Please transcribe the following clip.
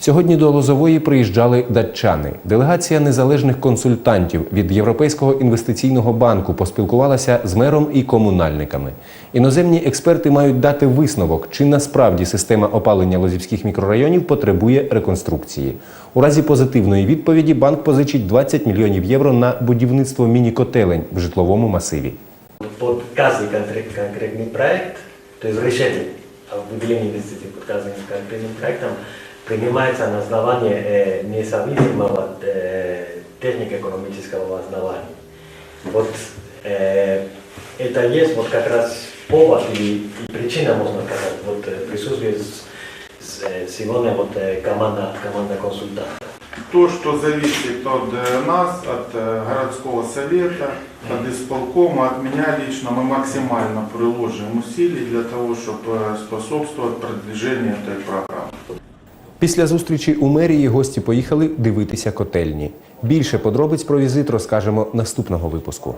Сьогодні до Лозової приїжджали датчани. Делегація незалежних консультантів від Європейського інвестиційного банку поспілкувалася з мером і комунальниками. Іноземні експерти мають дати висновок, чи насправді система опалення лозівських мікрорайонів потребує реконструкції. У разі позитивної відповіді банк позичить 20 мільйонів євро на будівництво міні-котелень в житловому масиві. под каждый конкрет- конкретный проект, то есть решение о выделении инвестиций под каждым конкретным проектом Принимается на основании э, независимого э, технико-экономического основания. Вот э, это есть вот как раз повод и, и причина, можно сказать, вот э, присутствие с- с, э, сегодня вот э, команда, команда консультантов. То, что зависит от нас, от городского совета, от исполкома, от меня лично, мы максимально приложим усилий для того, чтобы способствовать продвижению этой программы. Після зустрічі у мерії гості поїхали дивитися котельні. Більше подробиць про візит розкажемо наступного випуску.